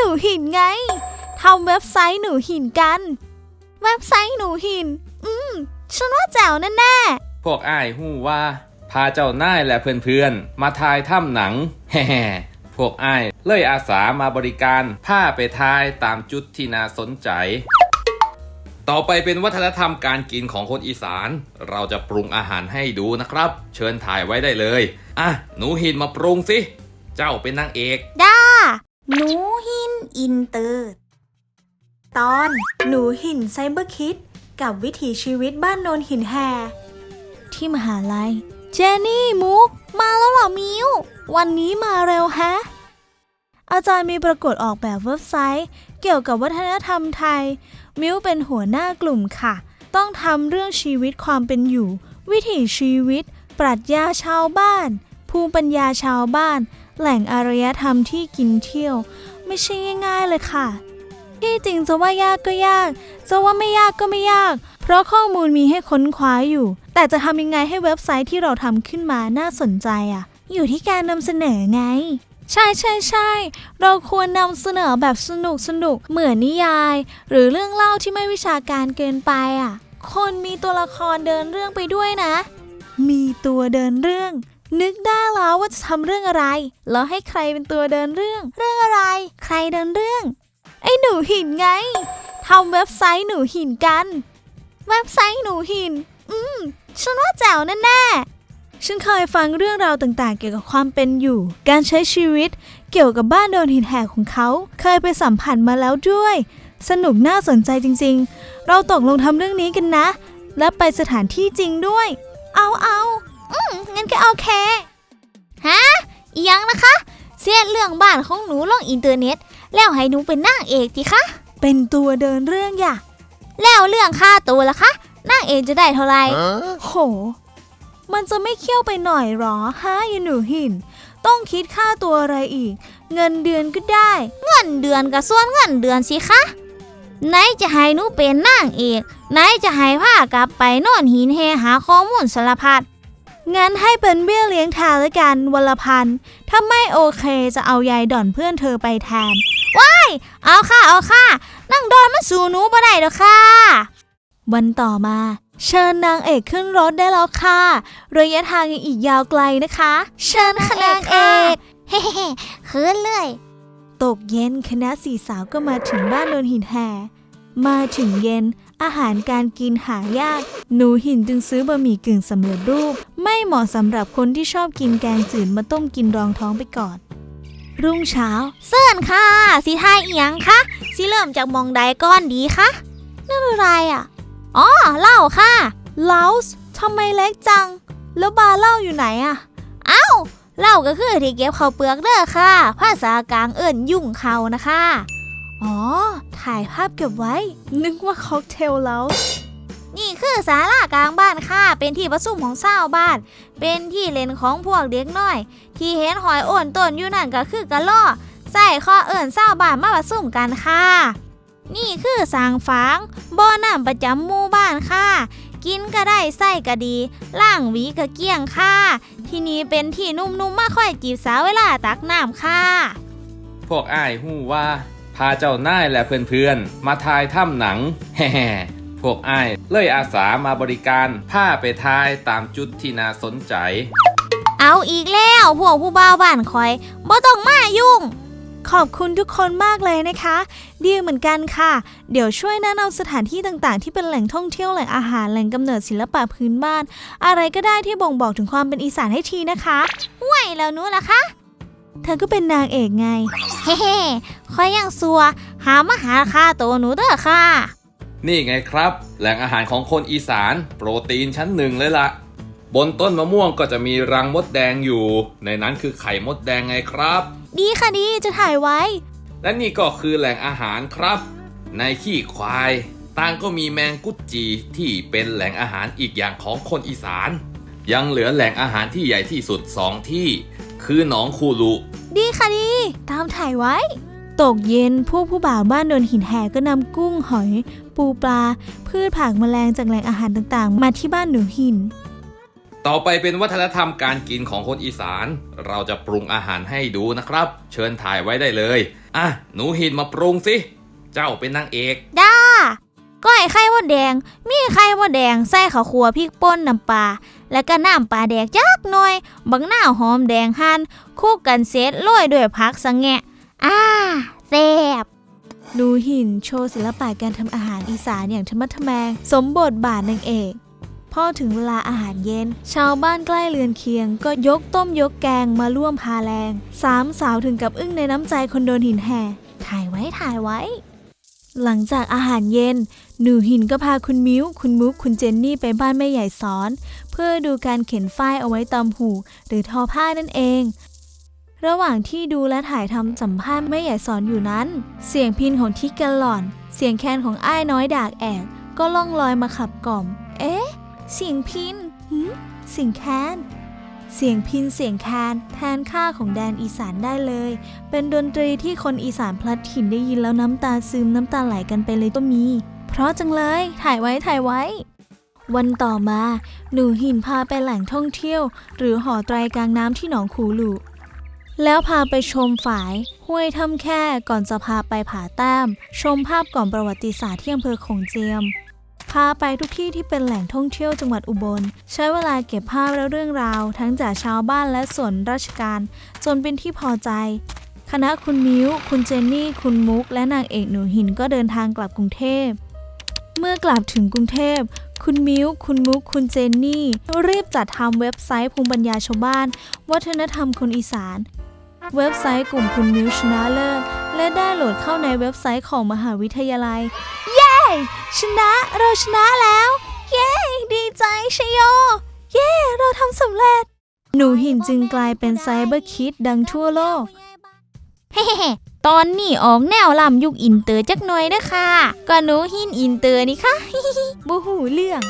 หนูหินไงทำเว็บไซต์หนูหินกัน เว็บไซต์หนูหิน อืม ฉันว่าแจ๋วแน่พวกอ้ายหู้ว่า พาเจ้านายและเพื่อนๆ มาทายถ้ำหนัง แฮ่ๆพวกอ้ายเลยอาสามาบริการพาไปทายตามจุดที่น่าสนใจ ต่อไปเป็นวัฒนธรรมการกินของคนอีสาน เราจะปรุงอาหารให้ดูนะครับ เชิญถ่ายไว้ได้เลย อะ หนูหินมาปรุงสิ เจ้าเป็นนางเอกๆด้า หนูหินอินเตอร์ ตอนหนูหินไซเบอร์คิดกับวิถีชีวิตบ้านโนนหินแฮ ที่มหาลัย เจนี่มุก มาแล้วเหรอมิว วันนี้มาเร็วแฮะ อาจารย์มีปรากฏออกแบบเว็บไซต์ เกี่ยวกับวัฒนธรรมไทย มิวเป็นหัวหน้ากลุ่มค่ะ ต้องทำเรื่องชีวิตความเป็นอยู่ วิถีชีวิต ปรัชญาชาวบ้าน ภูมิปัญญาชาวบ้าน แหล่งอารยธรรมที่กินเที่ยว ไม่ใช่ง่ายๆเลยค่ะ ที่จริงจะว่ายากก็ยาก จะว่าไม่ยากก็ไม่ยาก เพราะข้อมูลมีให้ค้นคว้าอยู่ แต่จะทำยังไงให้เว็บไซต์ที่เราทำขึ้นมาน่าสนใจอะ อยู่ที่การนำเสนอไง ใช่ใช่ใช่เราควรนำเสนอแบบสนุกสนุกเหมือนนิยาย หรือเรื่องเล่าที่ไม่วิชาการเกินไปอะ คนมีตัวละครเดินเรื่องไปด้วยนะ มีตัวเดินเรื่อง นึกได้แล้วว่าจะทำเรื่องอะไร แล้วให้ใครเป็นตัวเดินเรื่อง เรื่องอะไร ใครเดินเรื่อง ไอ้หนูหินไงทำเว็บไซต์หนูหินกัน เว็บไซต์หนูหิน อืม ฉันว่าแจ๋วแน่ๆฉันเคยฟังเรื่องราวต่างๆ เกี่ยวกับความเป็นอยู่ การใช้ชีวิต เกี่ยวกับบ้านโดนหินแหกของเขา เคยไปสัมผัสมาแล้วด้วย สนุกน่าสนใจจริงๆ เราตกลงทำเรื่องนี้กันนะ และไปสถานที่จริงด้วย เอาเอาอืม งั้นก็โอเคฮะอียังนะคะ เสียเรื่องบ้านของหนูลงอินเทอร์เน็ต แล้วให้หนูเป็นนางเอกทีคะ เป็นตัวเดินเรื่องอย่าแล้วเรื่องค่าตัวล่ะคะนางเอกจะได้เท่าไหร่โห มันจะไม่เคี่ยวไปหน่อยหรอฮะยายหนูหิน ต้องคิดค่าตัวอะไรอีก เงินเดือนก็ได้ เงินเดือนกับส่วนเงินเดือนสิคะไหนจะให้หนูเป็นนางเอก ไหนจะให้พากลับไปโนอนหินเฮหาข้อมูลสารพัด งั้นให้เป็นเบี้ยเลี้ยงแทนละกันวันละพัน ถ้าไม่โอเคจะเอายายด่อนเพื่อนเธอไปแทน ว้าย เอาค่ะ เอาค่ะ นั่งดอนมาสู่หนูบ่ได้ดอกค่ะ วันต่อมา เชิญนางเอกขึ้นรถได้แล้วค่ะ ระยะทางยังอีกยาวไกลนะคะ เชิญค่ะนางเอกเฮ้ๆคืนเลยตกเย็นคณะสี่สาวก็มาถึงบ้านโดนหินแห่มาถึงเย็น อาหารการกินหายาก หนูหินจึงซื้อบะหมี่กึ่งสำเร็จรูป ไม่เหมาะสำหรับคนที่ชอบกินแกงจืดมาต้มกินรองท้องไปก่อน รุ่งเช้า เสื่อนค่ะสีทายเอียงคะสีเริ่มจากมองใดก้อนดีคะนั่นอะไรอะอ๋อเหล้าค่ะเหล้าทำไมเล็กจัง แล้วบาร์เหล้าอยู่ไหนอะเอ้าเหล้าก็คือที่เก็บข้าวเปลือกเด้อค่ะ ภาษากลางเอิ่นยุ่งเขานะคะ อ๋อ ถ่ายภาพเก็บไว้ นึกว่าค็อกเทลเหล้านี่คือศาลากลางบ้านค่ะ เป็นที่ประชุมของชาวบ้าน เป็นที่เล่นของพวกเด็กน้อย ที่เห็นหอยโอนต้นอยู่นั่นก็คือกระล่อใส่ข้อเอิ่นชาวบ้านมาประชุมกันค่ะ นี่คือสางฟางบ่อน้ำประจำหมู่บ้านค่ะ กินก็ได้ใส่ก็ดี ล่างหวีก็เกลี้ยงค่ะ ที่นี่เป็นที่นุ่มๆมาค่อยจีบสาวเวลาตักน้ำค่ะ พวกอ้ายหู้ว่า พาเจ้านายและเพื่อนๆ มาทายถ้ำหนังแฮ่พวกอ้ายเลยอาสามาบริการพาไปทายตามจุดที่น่าสนใจ เอาอีกแล้วพวกผู้บ่าวบ้านคอยบ่ต้องมายุ่ง ขอบคุณทุกคนมากเลยนะคะ ดีเหมือนกันค่ะ เดี๋ยวช่วยแนะนำสถานที่ต่างๆ ที่เป็นแหล่งท่องเที่ยวแหล่งอาหารแหล่งกำเนิดศิลปะพื้นบ้าน อะไรก็ได้ที่บ่งบอกถึงความเป็นอีสานให้ทีนะคะห่วยแล้วนู้นล่ะคะ เธอก็เป็นนางเอกไง เฮ้ๆคอยยังสัว หามาหาค่าตัวหนูเด้อค่ะ นี่ไงครับ แหล่งอาหารของคนอีสาน โปรตีนชั้นหนึ่งเลยละ่ะ บนต้นมะม่วงก็จะมีรังมดแดงอยู่ ในนั้นคือไข่มดแดงไงครับ ดีค่ะดีจะถ่ายไว้ และนี่ก็คือแหล่งอาหารครับ ในขี้ควายต่างก็มีแมงกุดจีที่เป็นแหล่งอาหารอีกอย่างของคนอีสาน ยังเหลือแหล่งอาหารที่ใหญ่ที่สุดสองที่ คือหนองคูลุดีค่ะดี ตามถ่ายไว้ ตกเย็นพวกผู้บ่าวบ้านโดนหินแหก็นำกุ้งหอย ปูปลา พืชผักแมลงจากแหล่งอาหารต่างๆ มาที่บ้านหนูหิน ต่อไปเป็นวัฒนธรรมการกินของคนอีสาน เราจะปรุงอาหารให้ดูนะครับ เชิญถ่ายไว้ได้เลย อะ หนูหินมาปรุงสิ เจ้าเป็นนางเอกด้า ก้อยไข่มดแดง มีไข่มดแดง ใส่ข้าวคั่วพริกป่นน้ำปลา แล้วก็น้ำปลาแดกจักหน่อย บักหน้าหอมแดงหั่นคลุกกันเสร็จโรยด้วยผักสังแงะอ่าแซ่บหนูหินโชว์ศิลปะการทำอาหารอีสานอย่างธรรมะทแมง สมบทบาทนางเอกพอถึงเวลาอาหารเย็น ชาวบ้านใกล้เรือนเคียง ก็ยกต้มยกแกงมาร่วมพาแรง สามสาวถึงกับอึ้งในน้ำใจคนโดนหินแห่ ถ่ายไว้ถ่ายไว้ หลังจากอาหารเย็น หนูหินก็พาคุณมิ้ว คุณมุก คุณเจนนี่ไปบ้านแม่ใหญ่สอน เพื่อดูการเข็นฝ้ายเอาไว้ตามหู หรือทอผ้านั่นเอง ระหว่างที่ดูและถ่ายทำสัมภาษณ์แม่ใหญ่สอนอยู่นั้น เสียงพินของทิกกหล่อน เสียงแคนของอ้ายน้อยดากแอกก็ล่องลอยมาขับกล่อม เอ๊ะ เสียงพินหืมเสียงแคน เสียงพินเสียงแคนแทนค่าของแดนอีสานได้เลย เป็นดนตรีที่คนอีสานพลัดถิ่นได้ยินแล้วน้ำตาซึมน้ำตาไหลกันไปเลยก็มี เพราะจังเลยถ่ายไว้ถ่ายไว้ วันต่อมา หนูหินพาไปแหล่งท่องเที่ยว หรือหอไตรกลางน้ำที่หนองขูหลูแล้วพาไปชมฝาย ห้วยถ้ำแค่ก่อนจะพาไปผาแต้ม ชมภาพก่อนประวัติศาสตร์ที่อำเภอของเจียม พาไปทุกที่ที่เป็นแหล่งท่องเที่ยวจังหวัดอุบล ใช้เวลาเก็บภาพและเรื่องราว ทั้งจากชาวบ้านและส่วนราชการ จนเป็นที่พอใจ คณะคุณมิ้ว คุณเจนนี่ คุณมุก และนางเอกหนูหินก็เดินทางกลับกรุงเทพ เมื่อกลับถึงกรุงเทพคุณมิ้วคุณมุก คุณเจนนี่ รีบจัดทำเว็บไซต์ภูมิปัญญาชาวบ้าน วัฒนธรรมคนอีสาน เว็บไซต์กลุ่มคุณมิ้วชนะเลิศและได้โหลดเข้าในเว็บไซต์ของมหาวิทยาลัย ชนะเราชนะแล้ว เย้ ดีใจชยโย เย้ เราทำสำเร็จ หนูหินจึงกลายเป็นไซเบอร์คิดดังทั่วโลก เฮ้ๆตอนนี้ออกแนวลำยุคอินเตอร์จักหน่อยนะค่ะก็หนูหินอินเตอร์นี่ค่ะบูหูเรื่อง